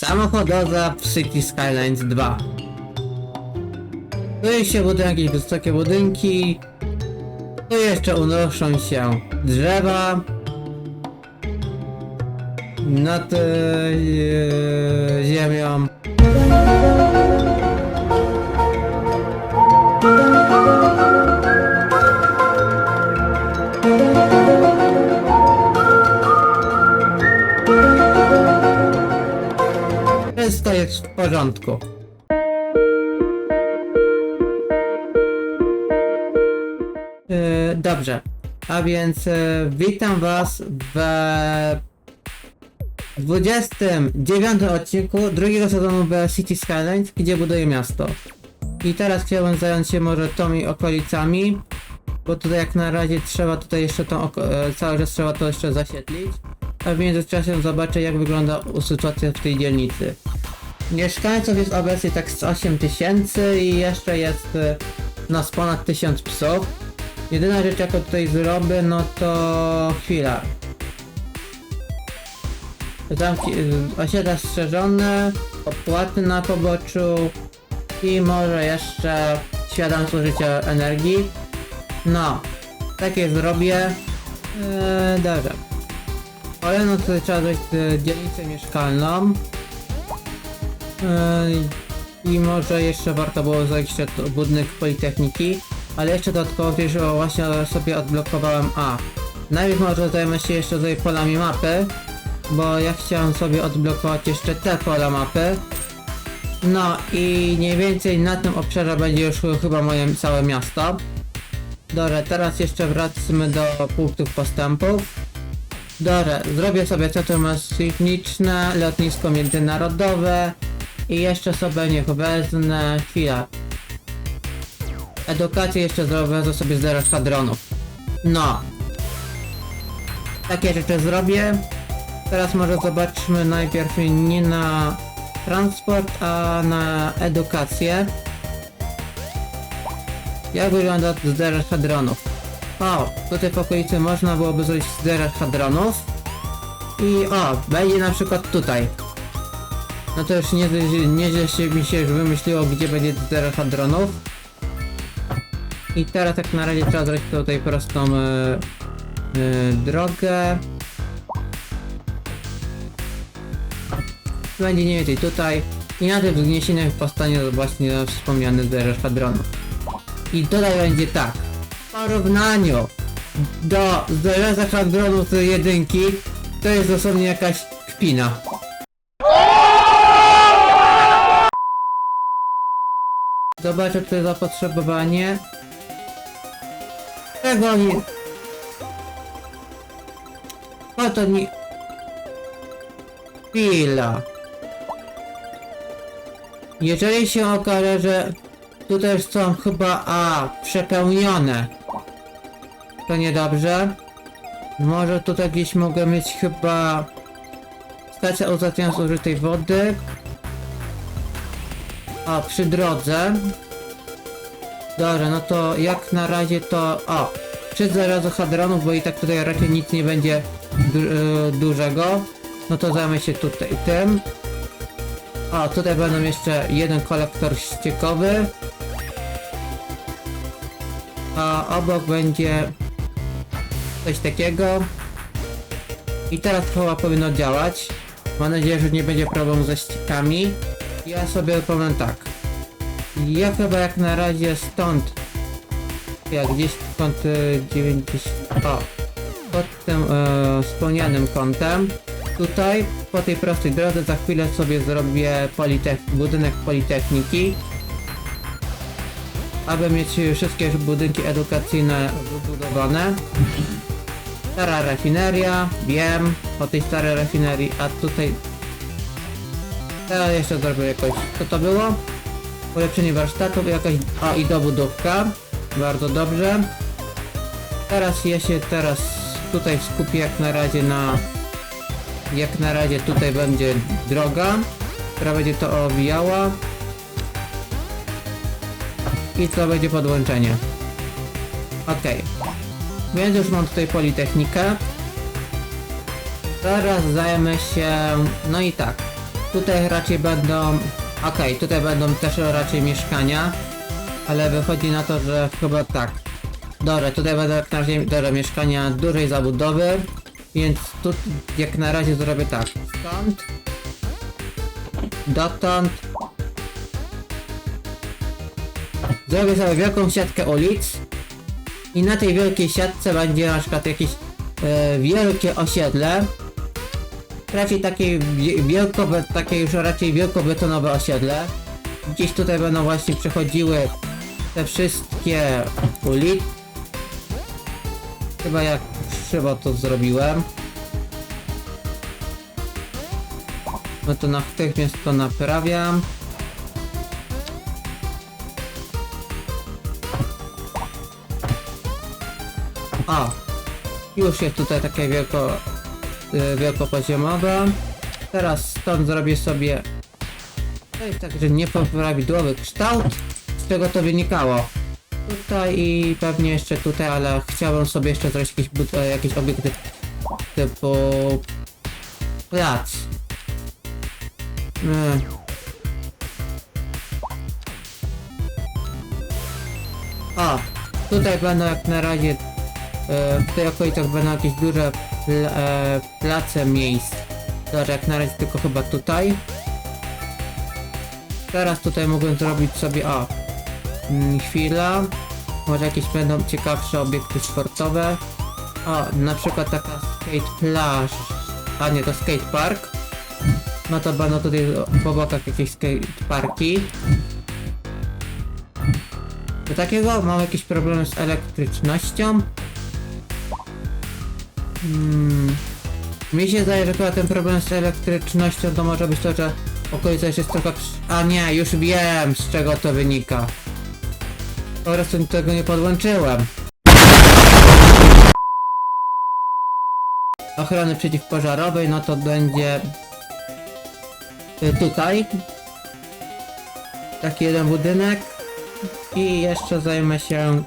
Samochodowa w City Skylines 2. Tu się budują jakieś wysokie budynki. Tu jeszcze unoszą się drzewa. Nad e, ziemią. Wszystko jest w porządku. E, Dobrze, a więc e, witam was w 29 odcinku drugiego sezonu w City Skylines, gdzie buduję miasto. I teraz chciałbym zająć się może tymi okolicami, bo tutaj jak na razie trzeba tutaj jeszcze tą e, cały trzeba to jeszcze zasiedlić. A w międzyczasie zobaczę jak wygląda sytuacja w tej dzielnicy. Mieszkańców jest obecnie tak z 8 tysięcy i jeszcze jest e, nas ponad 1000 psów. Jedyna rzecz jaką tutaj zrobię, no to chwila. Zamki, y, osiedla strzeżone, opłaty na poboczu i może jeszcze świadom zużycia energii. No, takie zrobię. Eee, dobra. Kolejno tutaj trzeba zrobić dzielnicę mieszkalną. I może jeszcze warto było jeszcze to- budynek Politechniki. Ale jeszcze dodatkowo też o, właśnie sobie odblokowałem A. Najpierw może zajmę się jeszcze tutaj polami mapy. Bo ja chciałem sobie odblokować jeszcze te pola mapy. No i mniej więcej na tym obszarze będzie już chyba moje całe miasto. Dobra, teraz jeszcze wracamy do punktów postępów. Dobra, zrobię sobie centrum techniczne, lotnisko międzynarodowe i jeszcze sobie niech wezmę chwila. Edukację jeszcze zrobię sobie zero szwadronów. No. Takie rzeczy zrobię. Teraz może zobaczmy najpierw nie na transport, a na edukację. Jak wygląda zderzacz hadronów? O, tutaj w okolicy można byłoby zrobić zderzacz hadronów. I o, będzie na przykład tutaj. No to już nie, nieźle mi się już wymyśliło, gdzie będzie zderzacz hadronów. I teraz tak na razie trzeba zrobić tutaj prostą e, e, drogę. Będzie mniej więcej tutaj. I na tych wzniesieniach powstanie właśnie wspomniany zderzacz hadronów. I tutaj będzie tak. W porównaniu do zderzacza hadronów z jedynki, to jest dosłownie jakaś kpina. Zobaczę tutaj zapotrzebowanie. Czego oni... Po to mi... Chwila. Jeżeli się okaże, że tutaj są chyba A przepełnione, to niedobrze. Może tutaj gdzieś mogę mieć chyba stacja uzatwiania zużytej wody. A przy drodze. Dobra, no to jak na razie to... O! Przy zarazach hadronów, bo i tak tutaj raczej nic nie będzie du e, dużego. No to zajmę się tutaj tym. O, tutaj będą jeszcze jeden kolektor ściekowy. A obok będzie coś takiego. I teraz chyba powinno działać. Mam nadzieję, że nie będzie problemu ze ściekami. Ja sobie powiem tak. Ja chyba jak na razie stąd jak gdzieś stąd e, 90 o pod tym e, wspomnianym kątem tutaj po tej prostej drodze za chwilę sobie zrobię politech budynek politechniki aby mieć wszystkie budynki edukacyjne wybudowane stara rafineria wiem po tej starej rafinerii a tutaj teraz jeszcze zrobię jakoś co to było? Ulepszenie warsztatów jakaś a i dobudówka bardzo dobrze. Teraz ja się teraz tutaj skupię jak na razie na jak na razie tutaj będzie droga która będzie to owijała. I to będzie podłączenie. Ok więc już mam tutaj politechnikę. Teraz zajmę się no i tak Tutaj raczej będą... Okej, tutaj będą też raczej mieszkania. Ale wychodzi na to, że chyba tak. Dobra, tutaj będą jak na razie dobra, mieszkania dużej zabudowy. Więc tu jak na razie zrobię tak. Stąd. Dotąd. Zrobię sobie wielką siatkę ulic. I na tej wielkiej siatce będzie na przykład jakieś e, wielkie osiedle. Raczej takie wie- wielko, takie już raczej wielkobetonowe osiedle. Gdzieś tutaj będą właśnie przechodziły te wszystkie ulice. Chyba jak krzywo to zrobiłem. No to natychmiast to naprawiam. O! Już jest tutaj takie wielko, y, wielkopoziomowe. Teraz stąd zrobię sobie... To jest także nieprawidłowy kształt. Z czego to wynikało? Tutaj i pewnie jeszcze tutaj, ale chciałbym sobie jeszcze zrobić jakiś, e, jakiś obiekty typu... Plac. Mm. O! Tutaj będą jak na razie e, w tej okolicach będą jakieś duże pl e, place miejsc. Dobra, jak na razie tylko chyba tutaj. Teraz tutaj mogłem zrobić sobie, o, mm, chwila. Może jakieś będą ciekawsze obiekty sportowe. O, na przykład taka skate plaż. A nie, to skate park. No to będą tutaj po bokach jakieś skate parki. Do takiego mam jakieś problemy z elektrycznością. Hmm. Mi się zdaje, że chyba ten problem z elektrycznością to może być to, że okolica jest trochę... A nie, już wiem z czego to wynika. Po prostu tego nie podłączyłem. Ochrony przeciwpożarowej, no to będzie... y, Tutaj. Taki jeden budynek. I jeszcze zajmę się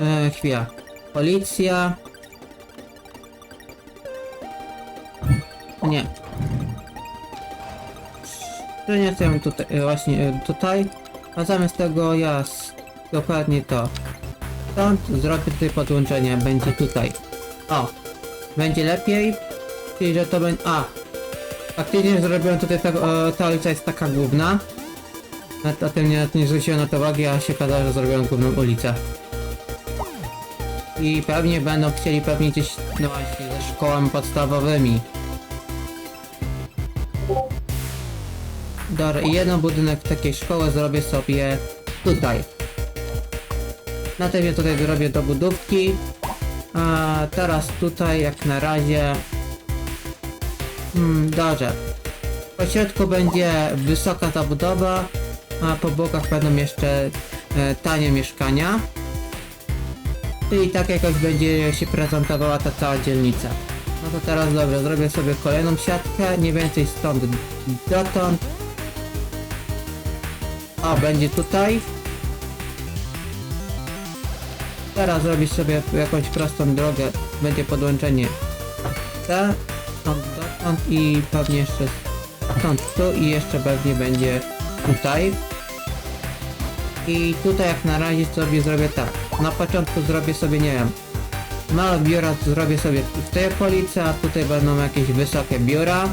E, chwila. Policja. Nie. Przeniosę tutaj, e, właśnie e, tutaj. A zamiast tego ja dokładnie to. Stąd zrobię tutaj podłączenie. Będzie tutaj. O. Będzie lepiej. Czyli że to będzie... A. Faktycznie zrobiłem tutaj tego, e, ta ulica jest taka główna. O tym nie, nie zwróciłem na to uwagi, a się okazało, że zrobiłem główną ulicę. I pewnie będą chcieli pewnie gdzieś, no właśnie, ze szkołami podstawowymi. Dobra, i jeden budynek takiej szkoły zrobię sobie tutaj. Na tym ja tutaj zrobię do budówki. A teraz tutaj jak na razie... Hmm, dobrze. Po środku będzie wysoka zabudowa, a po bokach będą jeszcze e, tanie mieszkania. I tak jakoś będzie się prezentowała ta cała dzielnica. No to teraz dobrze, zrobię sobie kolejną siatkę, nie więcej stąd dotąd. O, będzie tutaj. Teraz zrobić sobie jakąś prostą drogę, będzie podłączenie te, stąd dotąd i pewnie jeszcze stąd tu i jeszcze pewnie będzie tutaj. I tutaj jak na razie sobie zrobię tak. Na początku zrobię sobie, nie wiem, małe biura zrobię sobie w tej okolicy, a tutaj będą jakieś wysokie biura.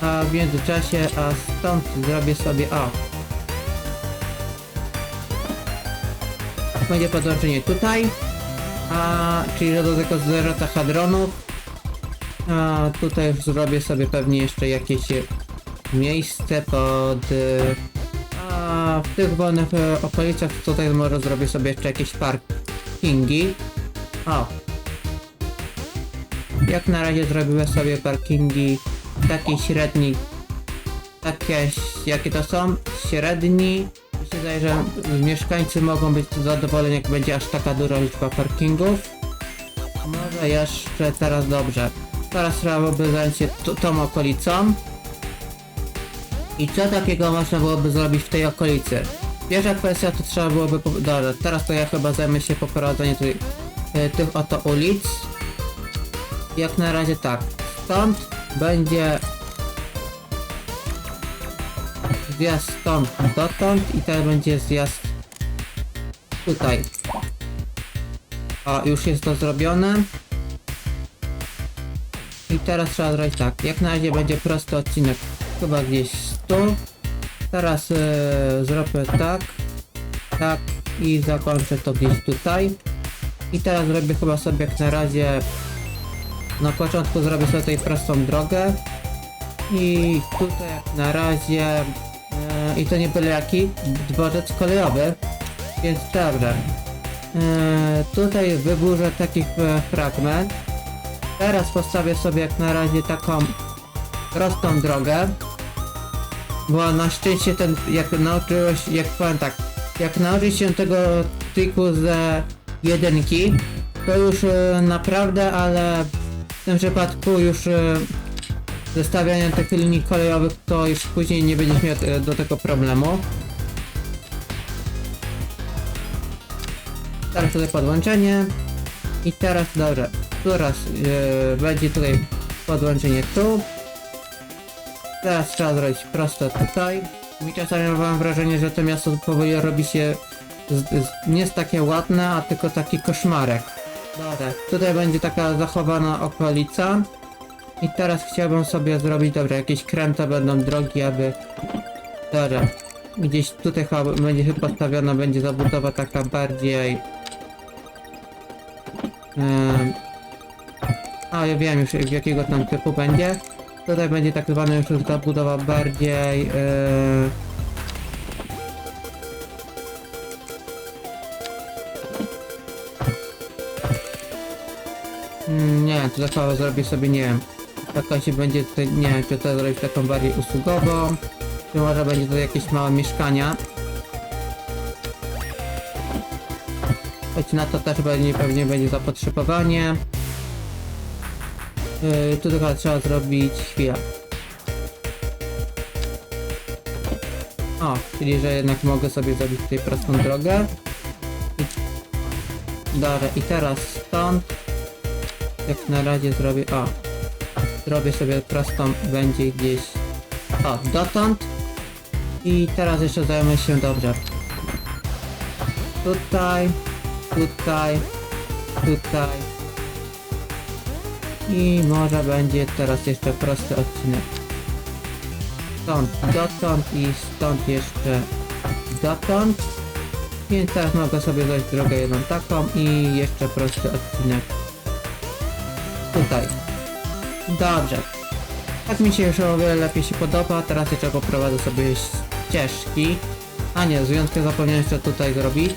A w międzyczasie, a stąd zrobię sobie, o. Będzie podłączenie tutaj. A, czyli do tego zerota hadronów. A tutaj zrobię sobie pewnie jeszcze jakieś miejsce pod... e, W tych wolnych e, okolicach tutaj może zrobię sobie jeszcze jakieś parkingi. O! Jak na razie zrobiłem sobie parkingi takiej średniej. Takie, jakie to są? Średni. Zdaje, że mieszkańcy mogą być zadowoleni jak będzie aż taka duża liczba parkingów. Może jeszcze teraz dobrze. Teraz trzeba byłoby zająć się tą okolicą. I co takiego można byłoby zrobić w tej okolicy? Pierwsza kwestia to trzeba byłoby... Dobra, teraz to ja chyba zajmę się poprowadzeniem tutaj e, tych oto ulic. Jak na razie tak. Stąd będzie zjazd stąd dotąd i teraz będzie zjazd tutaj. O, już jest to zrobione. I teraz trzeba zrobić tak. Jak na razie będzie prosty odcinek. Chyba gdzieś tu. Teraz e, zrobię tak. Tak. I zakończę to gdzieś tutaj. I teraz zrobię chyba sobie jak na razie na początku zrobię sobie tutaj prostą drogę i tutaj jak na razie e, i to nie byle jaki dworzec kolejowy więc dobrze e, tutaj wyburzę taki e, fragment teraz postawię sobie jak na razie taką prostą drogę bo na szczęście ten jak nauczyłeś jak powiem tak jak nauczyć się tego triku ze jedynki to już e, naprawdę ale w tym przypadku już e, zestawiania tych linii kolejowych to już później nie będziesz miał e, do tego problemu. Teraz tutaj podłączenie i teraz dobrze, teraz e, będzie tutaj podłączenie tu. Teraz trzeba zrobić prosto tutaj. Mi czasami mam wrażenie, że to miasto powoli robi się z, z, nie jest takie ładne, a tylko taki koszmarek. Dobra, tutaj będzie taka zachowana okolica. I teraz chciałbym sobie zrobić, dobra, jakieś kręte będą drogi, aby... Dobra, gdzieś tutaj chyba będzie chyba postawiona, będzie zabudowa taka bardziej... Em, a, ja wiem już jakiego tam typu będzie. Tutaj będzie zwana już zabudowa bardziej... E, Mm, Nie, to chyba zrobię sobie, nie wiem, jakaś będzie tutaj, nie wiem, czy to zrobić taką bardziej usługową, czy może będzie to jakieś małe mieszkania. Choć na to też pewnie, pewnie będzie zapotrzebowanie. Yy, tu tylko trzeba zrobić chwilę. O, czyli że jednak mogę sobie zrobić tutaj prostą drogę. I... Dobra, i teraz stąd jak na razie zrobię, o, zrobię sobie prostą, będzie gdzieś, o, dotąd i teraz jeszcze zajmę się dobrze. Tutaj, tutaj, tutaj i może będzie teraz jeszcze prosty odcinek. Stąd dotąd i stąd jeszcze dotąd. Więc teraz mogę sobie dać drogę jedną taką i jeszcze prosty odcinek tutaj. Dobrze. Tak mi się już o wiele lepiej się podoba. Teraz jeszcze poprowadzę sobie ścieżki. A nie, z wyjątkiem zapomniałem jeszcze tutaj zrobić.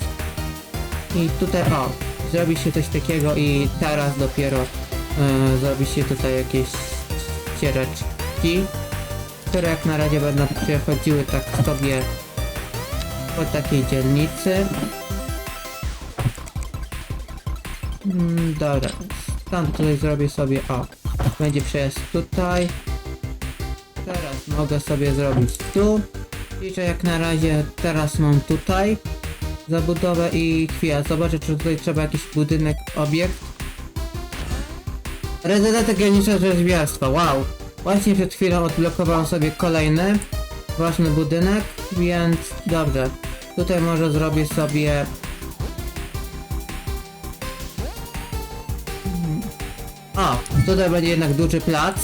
I tutaj, o, zrobi się coś takiego i teraz dopiero e, zrobi się tutaj jakieś ścieżeczki, które jak na razie będą przechodziły tak sobie po takiej dzielnicy. Mm, dobra, tam tutaj zrobię sobie, o, będzie przejazd tutaj. Teraz mogę sobie zrobić tu. I że jak na razie teraz mam tutaj zabudowę i chwila, zobaczę czy tutaj trzeba jakiś budynek, obiekt. Rezydent Graniczne Rzeźbiarstwa, wow! Właśnie przed chwilą odblokowałem sobie kolejny ważny budynek, więc dobrze. Tutaj może zrobię sobie O, tutaj będzie jednak duży plac.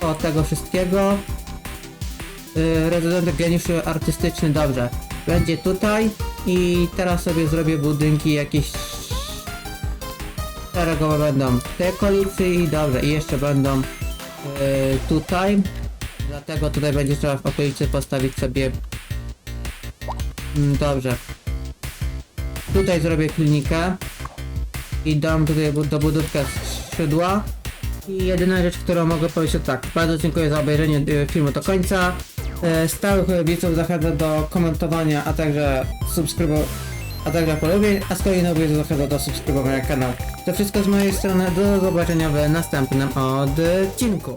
Od tego wszystkiego. Yy, rezydent geniuszy artystyczny, dobrze. Będzie tutaj i teraz sobie zrobię budynki jakieś szeregowe będą w tej okolicy i dobrze, i jeszcze będą yy, tutaj. Dlatego tutaj będzie trzeba w okolicy postawić sobie mm, dobrze. Tutaj zrobię klinikę i dam tutaj bu- do budówkę skrzydła. I jedyna rzecz, którą mogę powiedzieć to tak. Bardzo dziękuję za obejrzenie e, filmu do końca. E, Stałych widzów zachęcam do komentowania, a także subskrybowania, a także polubień, a z kolei nowych zachęcam do subskrybowania kanału. To wszystko z mojej strony, do zobaczenia w następnym odcinku.